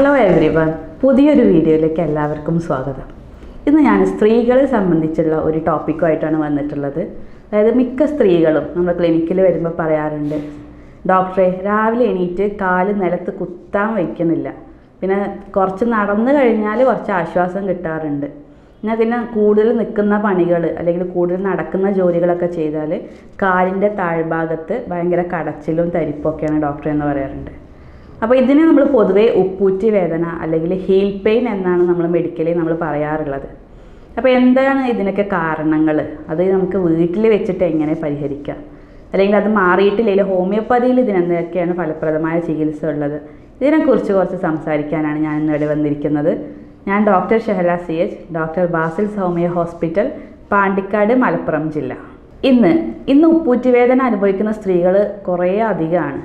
Hello every one പുതിയൊരു വീഡിയോയിലേക്ക് എല്ലാവർക്കും സ്വാഗതം. ഇന്ന് ഞാൻ സ്ത്രീകളെ സംബന്ധിച്ചുള്ള ഒരു ടോപ്പിക്കുമായിട്ടാണ് വന്നിട്ടുള്ളത്. അതായത് മിക്ക സ്ത്രീകളും നമ്മൾ ക്ലിനിക്കിൽ വരുമ്പോൾ പറയാറുണ്ട് ഡോക്ടറെ രാവിലെ എണീറ്റ് കാൽ നിലത്ത് കുത്താൻ വയ്ക്കുന്നില്ല. പിന്നെ കുറച്ച് നടന്നു കഴിഞ്ഞാൽ കുറച്ച് ആശ്വാസം കിട്ടാറുണ്ട്. എന്നാൽ പിന്നെ കൂടുതൽ നിൽക്കുന്ന പണികൾ അല്ലെങ്കിൽ കൂടുതൽ നടക്കുന്ന ജോലികളൊക്കെ ചെയ്താൽ കാലിന്റെ താഴ്ഭാഗത്ത് ഭയങ്കര കടച്ചിലും തരിപ്പൊക്കെയാണ് ഡോക്ടർ എന്ന് പറയാറുണ്ട്. അപ്പോൾ ഇതിനെ നമ്മൾ പൊതുവേ ഉപ്പൂറ്റി വേദന അല്ലെങ്കിൽ ഹീൽ പെയിൻ എന്നാണ് നമ്മൾ മെഡിക്കലി നമ്മൾ പറയാറുള്ളത്. അപ്പോൾ എന്താണ് ഇതിനൊക്കെ കാരണങ്ങൾ? അത് നമുക്ക് വീട്ടിൽ വെച്ചിട്ട് എങ്ങനെ പരിഹരിക്കാം? അല്ലെങ്കിൽ അത് മാറിയിട്ടില്ലെങ്കിൽ ഹോമിയോപ്പതിയിൽ ഇതിനെന്തൊക്കെയാണ് ഫലപ്രദമായ ചികിത്സ ഉള്ളത്? ഇതിനെക്കുറിച്ച് കുറച്ച് സംസാരിക്കാനാണ് ഞാൻ ഇന്നിവിടെ വന്നിരിക്കുന്നത്. ഞാൻ doctor Shehala C H doctor Basil homeo hospital Pandikkad Malappuram ജില്ല. ഇന്ന് ഇന്ന് ഉപ്പൂറ്റി വേദന അനുഭവിക്കുന്ന സ്ത്രീകൾ കുറേ അധികമാണ്.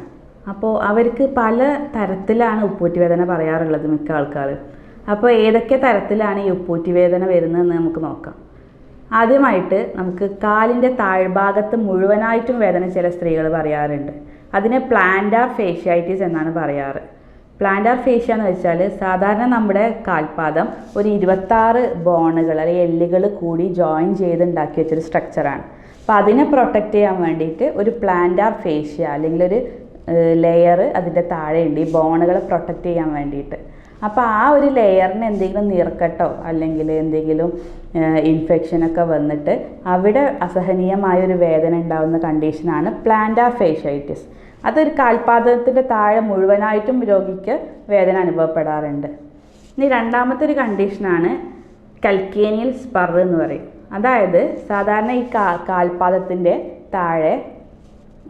അപ്പോൾ അവർക്ക് പല തരത്തിലാണ് ഉപ്പൂറ്റി വേദന പറയാറുള്ളത് മിക്ക ആൾക്കാർ അപ്പോൾ ഏതൊക്കെ തരത്തിലാണ് ഈ ഉപ്പൂറ്റി വേദന വരുന്നതെന്ന് നമുക്ക് നോക്കാം. ആദ്യമായിട്ട് നമുക്ക് കാലിന്റെ താഴ്ഭാഗത്ത് മുഴുവനായിട്ടും വേദന ചില സ്ത്രീകൾ പറയാറുണ്ട്. അതിനെ പ്ലാന്റാർ ഫേഷ്യായിറ്റിസ് എന്നാണ് പറയാറ്. പ്ലാന്റാർ ഫേഷ്യ എന്ന് വെച്ചാൽ സാധാരണ നമ്മുടെ കാൽപാദം ഒരു ഇരുപത്താറ് ബോണുകൾ അല്ലെങ്കിൽ എല്ലുകൾ കൂടി ജോയിൻ ചെയ്ത് ഉണ്ടാക്കി വെച്ചൊരു സ്ട്രക്ചറാണ് അപ്പോൾ അതിനെ പ്രൊട്ടക്റ്റ് ചെയ്യാൻ വേണ്ടിയിട്ട് ഒരു പ്ലാന്റാർ ഫേഷ്യ അല്ലെങ്കിൽ ഒരു ലെയർ അതിന്റെ താഴെയുണ്ട്. ഈ ബോണുകളെ പ്രൊട്ടക്റ്റ് ചെയ്യാൻ വേണ്ടിയിട്ട്. അപ്പോൾ ആ ഒരു ലെയറിന് എന്തെങ്കിലും നീർക്കെട്ടോ അല്ലെങ്കിൽ എന്തെങ്കിലും ഇൻഫെക്ഷനൊക്കെ വന്നിട്ട് അവിടെ അസഹനീയമായ ഒരു വേദന ഉണ്ടാകുന്ന കണ്ടീഷനാണ് പ്ലാന്റാർ ഫേഷ്യൈറ്റിസ് അതൊരു കാൽപാദത്തിന്റെ താഴെ മുഴുവനായിട്ടും രോഗിക്ക് വേദന അനുഭവപ്പെടാറുണ്ട്. ഇനി രണ്ടാമത്തെ ഒരു കണ്ടീഷനാണ് കൽക്കേനിയൽ സ്പർ എന്ന് പറയും. അതായത് സാധാരണ ഈ കാൽപാദത്തിന്റെ താഴെ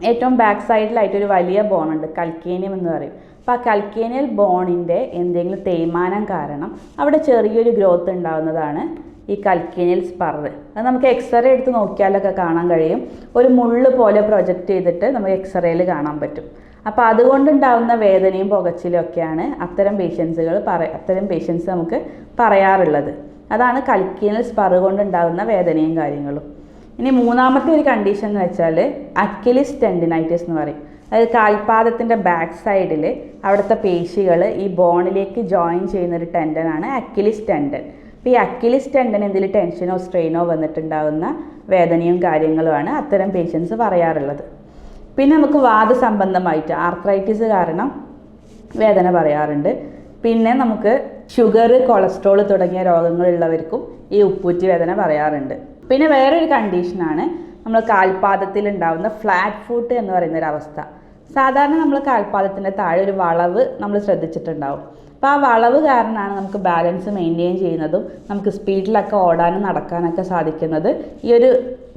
ഏറ്റവും ബാക്ക് സൈഡിലായിട്ട് ഒരു വലിയ ബോണുണ്ട് കൽക്കേനിയം എന്ന് പറയും. അപ്പോൾ ആ കൽക്കേനിയൽ ബോണിന്റെ എന്തെങ്കിലും തേയ്മാനം കാരണം അവിടെ ചെറിയൊരു ഗ്രോത്ത് ഉണ്ടാകുന്നതാണ് ഈ കൽക്കേനിയൽ സ്പർവ് അത് നമുക്ക് എക്സ്റേ എടുത്ത് നോക്കിയാലൊക്കെ കാണാൻ കഴിയും. ഒരു മുള്ള് പോലെ പ്രൊജക്റ്റ് ചെയ്തിട്ട് നമുക്ക് എക്സ്റേയിൽ കാണാൻ പറ്റും. അപ്പോൾ അതുകൊണ്ടുണ്ടാകുന്ന വേദനയും പുകച്ചിലും ഒക്കെയാണ് അത്തരം പേഷ്യൻസുകൾ പറ അത്തരം പേഷ്യൻസ് നമുക്ക് പറയാറുള്ളത്. അതാണ് കൽക്കേനിയൽ സ്പറ് കൊണ്ടുണ്ടാകുന്ന വേദനയും കാര്യങ്ങളും. ഇനി മൂന്നാമത്തെ ഒരു കണ്ടീഷൻ എന്ന് വെച്ചാൽ അക്കിലിസ് ടെൻഡിനൈറ്റിസ് എന്ന് പറയും. അതായത് കാൽപാദത്തിന്റെ ബാക്ക് സൈഡിൽ അവിടുത്തെ പേശികൾ ഈ ബോണിലേക്ക് ജോയിൻ ചെയ്യുന്ന ഒരു ടെൻഡനാണ് അക്കിലിസ് ടെൻഡൻ അപ്പോൾ ഈ അക്കിലിസ് ടെൻഡൻ എന്തെങ്കിലും ടെൻഷനോ സ്ട്രെയിനോ വന്നിട്ടുണ്ടാകുന്ന വേദനയും കാര്യങ്ങളുമാണ് അത്തരം പേഷ്യൻസ് പറയാറുള്ളത്. പിന്നെ നമുക്ക് വാദ സംബന്ധമായിട്ട് ആർത്രൈറ്റിസ് കാരണം വേദന പറയാറുണ്ട്. പിന്നെ നമുക്ക് ഷുഗർ കൊളസ്ട്രോൾ തുടങ്ങിയ രോഗങ്ങളുള്ളവർക്കും ഈ ഉപ്പൂറ്റി വേദന പറയാറുണ്ട്. പിന്നെ വേറൊരു കണ്ടീഷനാണ് നമ്മൾ കാൽപാദത്തിൽ ഉണ്ടാകുന്ന ഫ്ലാറ്റ് ഫുട്ട് എന്ന് പറയുന്ന ഒരു അവസ്ഥ സാധാരണ നമ്മൾ കാൽപാദത്തിന്റെ താഴെ ഒരു വളവ് നമ്മൾ ശ്രദ്ധിച്ചിട്ടുണ്ടാവും. അപ്പോൾ ആ വളവ് കാരണമാണ് നമുക്ക് ബാലൻസ് മെയിന്റെയിൻ ചെയ്യുന്നതും നമുക്ക് സ്പീഡിലൊക്കെ ഓടാനും നടക്കാനൊക്കെ സാധിക്കുന്നത് ഈ ഒരു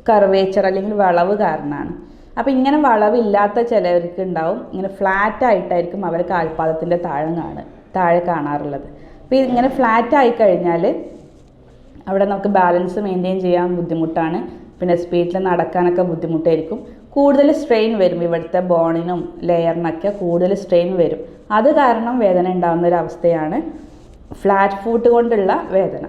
കർവേച്ചർ അല്ലെങ്കിൽ വളവ് കാരണമാണ്. അപ്പോൾ ഇങ്ങനെ വളവില്ലാത്ത ചിലവർക്ക് ഉണ്ടാവും ഇങ്ങനെ ഫ്ലാറ്റ് ആയിട്ടായിരിക്കും അവർ കാൽപാദത്തിന്റെ താഴെ കാണുക താഴെ കാണാറുള്ളത്. അപ്പോൾ ഇങ്ങനെ ഫ്ലാറ്റ് ആയി കഴിഞ്ഞാൽ അവിടെ നമുക്ക് ബാലൻസ് മെയിന്റെയിൻ ചെയ്യാൻ ബുദ്ധിമുട്ടാണ്. പിന്നെ സ്പീഡിൽ നടക്കാനൊക്കെ ബുദ്ധിമുട്ടായിരിക്കും. കൂടുതൽ സ്ട്രെയിൻ വരും ഇവിടുത്തെ ബോണിനും ലെയറിനൊക്കെ കൂടുതൽ സ്ട്രെയിൻ വരും. അത് കാരണം വേദന ഉണ്ടാകുന്ന ഒരു അവസ്ഥയാണ്. ഫ്ലാറ്റ് ഫൂട്ട് കൊണ്ടുള്ള വേദന.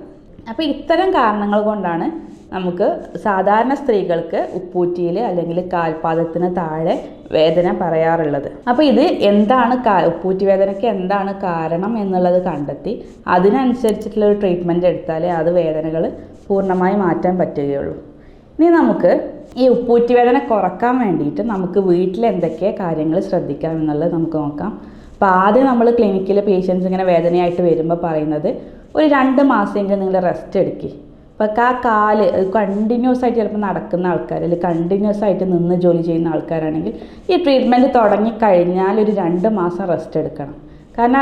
അപ്പോൾ ഇത്തരം കാരണങ്ങൾ കൊണ്ടാണ് നമുക്ക് സാധാരണ സ്ത്രീകൾക്ക് ഉപ്പൂറ്റിയിൽ അല്ലെങ്കിൽ കാൽപാദത്തിന് താഴെ വേദന പറയാറുള്ളത്. അപ്പോൾ ഇത് എന്താണ് ഉപ്പൂറ്റി വേദനയ്ക്ക് എന്താണ് കാരണം എന്നുള്ളത് കണ്ടെത്തി അതിനനുസരിച്ചിട്ടുള്ള ഒരു ട്രീറ്റ്മെന്റ് എടുത്താലേ അത് വേദനകൾ പൂർണമായി മാറ്റാൻ പറ്റുകയുള്ളൂ. ഇനി നമുക്ക് ഈ ഉപ്പൂറ്റി വേദന കുറയ്ക്കാൻ വേണ്ടിയിട്ട് നമുക്ക് വീട്ടിൽ എന്തൊക്കെ കാര്യങ്ങൾ ശ്രദ്ധിക്കാം എന്നുള്ളത് നമുക്ക് നോക്കാം. അപ്പോൾ ആദ്യം നമ്മൾ ക്ലിനിക്കിൽ പേഷ്യൻസ് ഇങ്ങനെ വേദനയായിട്ട് വരുമ്പോൾ പറയുന്നത് ഒരു രണ്ട് മാസമെങ്കിലും നിങ്ങൾ റെസ്റ്റ് എടുക്കുക അപ്പോൾ ആ കാൽ കണ്ടിന്യൂസ് ആയിട്ട് ചിലപ്പോൾ നടക്കുന്ന ആൾക്കാർ അല്ലെങ്കിൽ കണ്ടിന്യൂസ് ആയിട്ട് നിന്ന് ജോലി ചെയ്യുന്ന ആൾക്കാരാണെങ്കിൽ ഈ ട്രീറ്റ്മെന്റ് തുടങ്ങിക്കഴിഞ്ഞാൽ ഒരു രണ്ട് മാസം റെസ്റ്റ് എടുക്കണം. കാരണം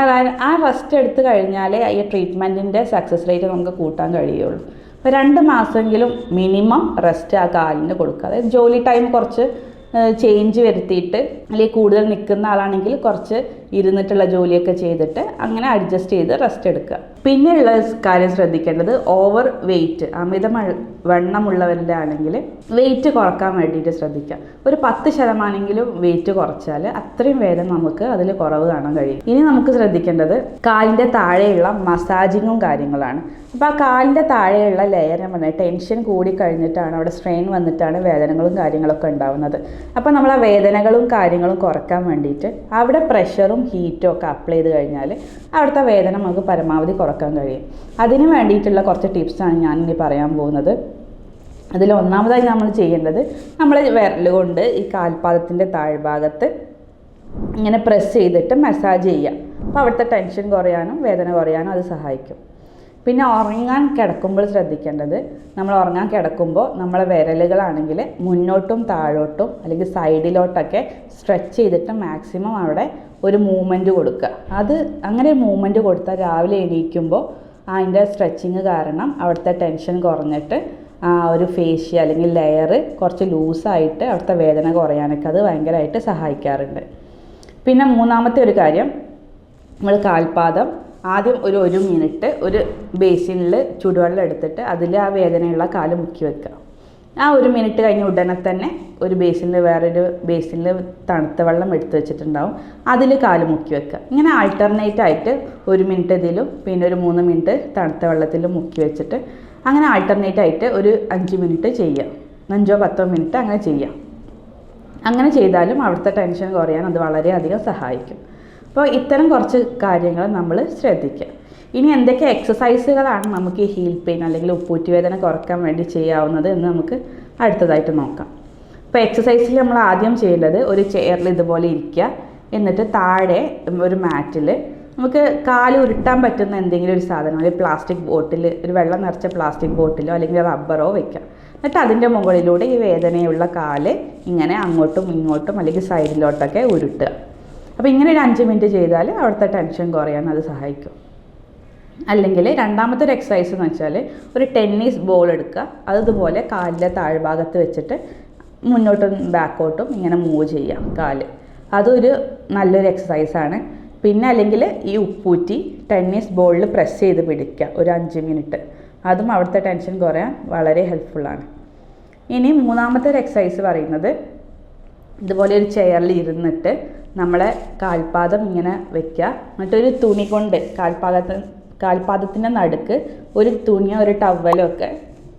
ആ റെസ്റ്റ് എടുത്ത് കഴിഞ്ഞാലേ ഈ ട്രീറ്റ്മെന്റിന്റെ സക്സസ് റേറ്റ് നമുക്ക് കൂട്ടാൻ കഴിയുള്ളൂ. അപ്പോൾ രണ്ട് മാസമെങ്കിലും മിനിമം റെസ്റ്റ് ആ കാലിന് കൊടുക്കുക. അതായത് ജോലി ടൈം കുറച്ച് ചേഞ്ച് വരുത്തിയിട്ട് അല്ലെങ്കിൽ കൂടുതൽ നിൽക്കുന്ന ആളാണെങ്കിൽ കുറച്ച് ഇരുന്നിട്ടുള്ള ജോലിയൊക്കെ ചെയ്തിട്ട് അങ്ങനെ അഡ്ജസ്റ്റ് ചെയ്ത് റെസ്റ്റ് എടുക്കുക. പിന്നെയുള്ള കാര്യം ശ്രദ്ധിക്കേണ്ടത് ഓവർ വെയിറ്റ് അമിത വണ്ണമുള്ളവരുടെ ആണെങ്കിൽ വെയിറ്റ് കുറയ്ക്കാൻ വേണ്ടിയിട്ട് ശ്രദ്ധിക്കുക. ഒരു പത്ത് ശതമാനമെങ്കിലും വെയിറ്റ് കുറച്ചാൽ അത്രയും വേദന നമുക്ക് അതിൽ കുറവ് കാണാൻ കഴിയും. ഇനി നമുക്ക് ശ്രദ്ധിക്കേണ്ടത് കാലിന്റെ താഴെയുള്ള മസാജിങ്ങും കാര്യങ്ങളാണ്. അപ്പോൾ ആ കാലിന്റെ താഴെയുള്ള ലെയർ ഞാൻ പറഞ്ഞത് ടെൻഷൻ കൂടി കഴിഞ്ഞിട്ടാണ് അവിടെ സ്ട്രെയിൻ വന്നിട്ടാണ് വേദനകളും കാര്യങ്ങളൊക്കെ ഉണ്ടാവുന്നത്. അപ്പോൾ നമ്മൾ ആ വേദനകളും കാര്യങ്ങളും കുറയ്ക്കാൻ വേണ്ടിയിട്ട് അവിടെ പ്രഷറും ഹീറ്റും ഒക്കെ അപ്ലൈ ചെയ്ത് കഴിഞ്ഞാൽ അവിടുത്തെ വേദന നമുക്ക് പരമാവധി കുറയ്ക്കാൻ കഴിയും. അതിന് വേണ്ടിയിട്ടുള്ള കുറച്ച് ടിപ്സാണ് ഞാൻ ഇനി പറയാൻ പോകുന്നത്. അതിൽ ഒന്നാമതായി നമ്മൾ ചെയ്യേണ്ടത് നമ്മൾ വിരൽ കൊണ്ട് ഈ കാൽപാദത്തിന്റെ താഴ്ഭാഗത്ത് ഇങ്ങനെ പ്രസ് ചെയ്തിട്ട് മസാജ് ചെയ്യുക. അപ്പോൾ അവിടുത്തെ ടെൻഷൻ കുറയാനും വേദന കുറയാനും അത് സഹായിക്കും. പിന്നെ ഉറങ്ങാൻ കിടക്കുമ്പോൾ ശ്രദ്ധിക്കേണ്ടത് നമ്മൾ ഉറങ്ങാൻ കിടക്കുമ്പോൾ നമ്മളെ വിരലുകളാണെങ്കിൽ മുന്നോട്ടും താഴോട്ടും അല്ലെങ്കിൽ സൈഡിലോട്ടൊക്കെ സ്ട്രെച്ച് ചെയ്തിട്ട് മാക്സിമം അവിടെ ഒരു മൂവ്മെന്റ് കൊടുക്കുക. അത് അങ്ങനെ മൂവ്മെന്റ് കൊടുത്താൽ രാവിലെ എണീക്കുമ്പോൾ അതിന്റെ സ്ട്രെച്ചിങ് കാരണം അവിടുത്തെ ടെൻഷൻ കുറഞ്ഞിട്ട് ആ ഒരു ഫേഷ്യ അല്ലെങ്കിൽ ലെയർ കുറച്ച് ലൂസായിട്ട് അവിടുത്തെ വേദന കുറയാനൊക്കെ അത് ഭയങ്കരമായിട്ട് സഹായിക്കാറുണ്ട്. പിന്നെ മൂന്നാമത്തെ ഒരു കാര്യം നമ്മൾ കാൽപാദം ആദ്യം ഒരു ഒരു മിനിറ്റ് ഒരു ബേസിനിൽ ചൂടുവെള്ളം എടുത്തിട്ട് അതിൽ ആ വേദനയുള്ള കാൽ മുക്കി വെക്കുക. ആ ഒരു മിനിറ്റ് കഴിഞ്ഞ ഉടനെ തന്നെ ഒരു ബേസിനിൽ വേറൊരു ബേസിനിൽ തണുത്ത വെള്ളം എടുത്തു വെച്ചിട്ടുണ്ടാവും. അതിൽ കാൽ മുക്കി വെക്കുക. ഇങ്ങനെ ആൾട്ടർനേറ്റ് ആയിട്ട് ഒരു മിനിറ്റ് ഇതിലും പിന്നെ ഒരു മൂന്ന് മിനിറ്റ് തണുത്ത വെള്ളത്തിൽ മുക്കി വെച്ചിട്ട് അങ്ങനെ ആൾട്ടർനേറ്റ് ആയിട്ട് ഒരു അഞ്ച് മിനിറ്റ് ചെയ്യുക. അഞ്ചോ പത്തോ മിനിറ്റ് അങ്ങനെ ചെയ്യാം അങ്ങനെ ചെയ്താലും അവിടുത്തെ ടെൻഷൻ കുറയാൻ അത് വളരെയധികം സഹായിക്കും. അപ്പോൾ ഇത്തരം കുറച്ച് കാര്യങ്ങൾ നമ്മൾ ശ്രദ്ധിക്കുക. ഇനി എന്തൊക്കെ എക്സസൈസുകളാണ് നമുക്ക് ഹീൽ പെയിൻ അല്ലെങ്കിൽ ഉപ്പൂറ്റി വേദന കുറയ്ക്കാൻ വേണ്ടി ചെയ്യാവുന്നത് എന്ന് നമുക്ക് അടുത്തതായിട്ട് നോക്കാം. അപ്പോൾ എക്സസൈസിൽ നമ്മൾ ആദ്യം ചെയ്യേണ്ടത് ഒരു ചെയറിൽ ഇതുപോലെ ഇരിക്കുക. എന്നിട്ട് താഴെ ഒരു മാറ്റിൽ നമുക്ക് കാൽ ഉരുട്ടാൻ പറ്റുന്ന എന്തെങ്കിലും ഒരു സാധനം അല്ലെങ്കിൽ പ്ലാസ്റ്റിക് ബോട്ടിൽ ഒരു വെള്ളം നിറച്ച പ്ലാസ്റ്റിക് ബോട്ടിലോ അല്ലെങ്കിൽ റബ്ബറോ വെക്കാം. എന്നിട്ട് അതിന്റെ മുകളിലൂടെ ഈ വേദനയുള്ള കാൽ ഇങ്ങനെ അങ്ങോട്ടും ഇങ്ങോട്ടും അല്ലെങ്കിൽ സൈഡിലോട്ടൊക്കെ ഉരുട്ടുക. അപ്പോൾ ഇങ്ങനെ ഒരു അഞ്ച് മിനിറ്റ് ചെയ്താൽ അവിടുത്തെ ടെൻഷൻ കുറയാൻ അത് സഹായിക്കും. അല്ലെങ്കിൽ രണ്ടാമത്തെ ഒരു എക്സസൈസ് എന്ന് വെച്ചാൽ ഒരു ടെന്നീസ് ബോൾ എടുക്കുക. അതുപോലെ കാലിന്റെ താഴ്ഭാഗത്ത് വെച്ചിട്ട് മുന്നോട്ടും ബാക്കോട്ടും ഇങ്ങനെ മൂവ് ചെയ്യാം കാൽ. അതൊരു നല്ലൊരു എക്സസൈസാണ് പിന്നെ അല്ലെങ്കിൽ ഈ ഉപ്പൂറ്റി ടെന്നീസ് ബോളിൽ പ്രസ് ചെയ്ത് പിടിക്കുക ഒരു അഞ്ച് മിനിറ്റ്. അതും അവിടുത്തെ ടെൻഷൻ കുറയാൻ വളരെ ഹെൽപ്ഫുള്ളാണ് ഇനി മൂന്നാമത്തെ ഒരു എക്സസൈസ് പറയുന്നത് ഇതുപോലെ ഒരു ചെയറിൽ ഇരുന്നിട്ട് നമ്മളെ കാൽപാദം ഇങ്ങനെ വെക്കുക എന്നിട്ടൊരു തുണി കൊണ്ട് കാൽപാദത്ത് കാൽപാദത്തിന്റെ നടുക്ക് ഒരു തുണിയോ ഒരു ടവലോ ഒക്കെ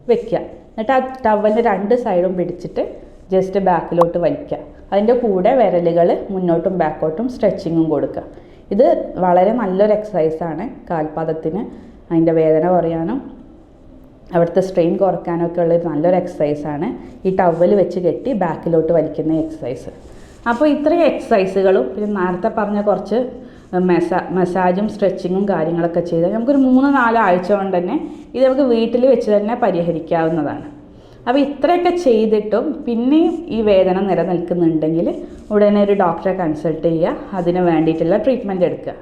വെക്കുക എന്നിട്ട് ആ ടവലിന്റെ രണ്ട് സൈഡും പിടിച്ചിട്ട് ജസ്റ്റ് ബാക്കിലോട്ട് വലിക്കുക അതിന്റെ കൂടെ വിരലുകൾ മുന്നോട്ടും ബാക്കോട്ടും സ്ട്രെച്ചിങ്ങും കൊടുക്കുക ഇത് വളരെ നല്ലൊരു എക്സസൈസാണ് കാൽപാദത്തിന്. അതിന്റെ വേദന കുറയാനും അവിടുത്തെ സ്ട്രെയിൻ കുറയ്ക്കാനൊക്കെ ഉള്ളൊരു നല്ലൊരു എക്സസൈസാണ് ഈ ടവൽ വെച്ച് കെട്ടി ബാക്കിലോട്ട് വലിക്കുന്ന എക്സസൈസ് അപ്പോൾ ഇത്രയും എക്സസൈസുകളും പിന്നെ നേരത്തെ പറഞ്ഞ കുറച്ച് മെസാ മസാജും സ്ട്രെച്ചിങ്ങും കാര്യങ്ങളൊക്കെ ചെയ്ത് നമുക്കൊരു മൂന്ന് നാല് ആഴ്ച കൊണ്ട് തന്നെ ഇത് നമുക്ക് വീട്ടിൽ വെച്ച് തന്നെ പരിഹരിക്കാവുന്നതാണ്. അപ്പോൾ ഇത്രയൊക്കെ ചെയ്തിട്ടും പിന്നെയും ഈ വേദന നിലനിൽക്കുന്നുണ്ടെങ്കിൽ ഉടനെ ഒരു ഡോക്ടറെ കൺസൾട്ട് ചെയ്യുക അതിന് വേണ്ടിയിട്ടുള്ള ട്രീറ്റ്മെന്റ് എടുക്കുക.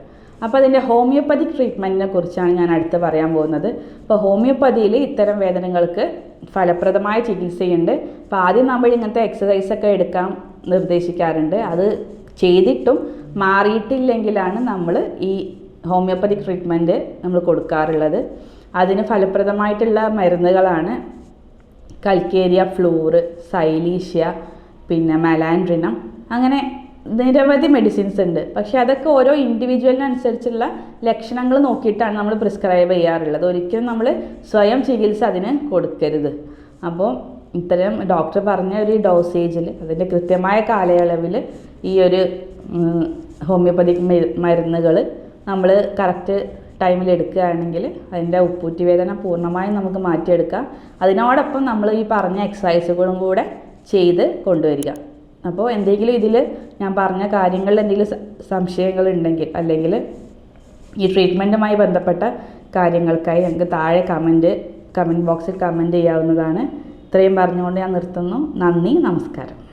അപ്പോൾ അതിന്റെ ഹോമിയോപ്പതിക് ട്രീറ്റ്മെന്റിനെ കുറിച്ചാണ് ഞാൻ അടുത്ത് പറയാൻ പോകുന്നത്. അപ്പോൾ ഹോമിയോപ്പതിയിൽ ഇത്തരം വേദനകൾക്ക് ഫലപ്രദമായ ചികിത്സയുണ്ട്. അപ്പോൾ ആദ്യം നമ്മൾ ഇങ്ങനത്തെ എക്സസൈസൊക്കെ എടുക്കാം. നിർദ്ദേശിക്കാറുണ്ട്. അത് ചെയ്തിട്ടും മാറിയിട്ടില്ലെങ്കിലാണ് നമ്മൾ ഈ ഹോമിയോപ്പതി ട്രീറ്റ്മെന്റ് നമ്മൾ കൊടുക്കാറുള്ളത്. അതിന് ഫലപ്രദമായിട്ടുള്ള മരുന്നുകളാണ് കൽക്കേരിയ ഫ്ലൂറ് സൈലീഷ്യ പിന്നെ മെലാൻഡ്രിനം. അങ്ങനെ നിരവധി മെഡിസിൻസ് ഉണ്ട്. പക്ഷേ അതൊക്കെ ഓരോ ഇൻഡിവിജ്വലിനനുസരിച്ചുള്ള ലക്ഷണങ്ങൾ നോക്കിയിട്ടാണ് നമ്മൾ പ്രിസ്ക്രൈബ് ചെയ്യാറുള്ളത്. ഒരിക്കലും നമ്മൾ സ്വയം ചികിത്സ അതിന് കൊടുക്കരുത്. അപ്പോൾ ഇത്തരം ഡോക്ടർ പറഞ്ഞ ഒരു ഡോസേജിൽ അതിന്റെ കൃത്യമായ കാലയളവിൽ ഈ ഒരു ഹോമിയോപ്പതിക് മരുന്നുകൾ നമ്മൾ കറക്റ്റ് ടൈമിൽ എടുക്കുകയാണെങ്കിൽ അതിന്റെ ഉപ്പൂറ്റി വേദന പൂർണമായും നമുക്ക് മാറ്റിയെടുക്കാം. അതിനോടൊപ്പം നമ്മൾ ഈ പറഞ്ഞ എക്സസൈസുകളും കൂടെ ചെയ്ത് കൊണ്ടുവരിക. അപ്പോൾ എന്തെങ്കിലും ഇതിൽ ഞാൻ പറഞ്ഞ കാര്യങ്ങളിൽ എന്തെങ്കിലും സംശയങ്ങൾ ഉണ്ടെങ്കിൽ അല്ലെങ്കിൽ ഈ ട്രീറ്റ്മെന്റുമായി ബന്ധപ്പെട്ട കാര്യങ്ങൾക്കായി ഞങ്ങൾക്ക് താഴെ കമന്റ് കമന്റ് ബോക്സിൽ കമന്റ് ചെയ്യാവുന്നതാണ്. ഇത്രയും പറഞ്ഞുകൊണ്ട് ഞാൻ നിർത്തുന്നു. നന്ദി നമസ്കാരം.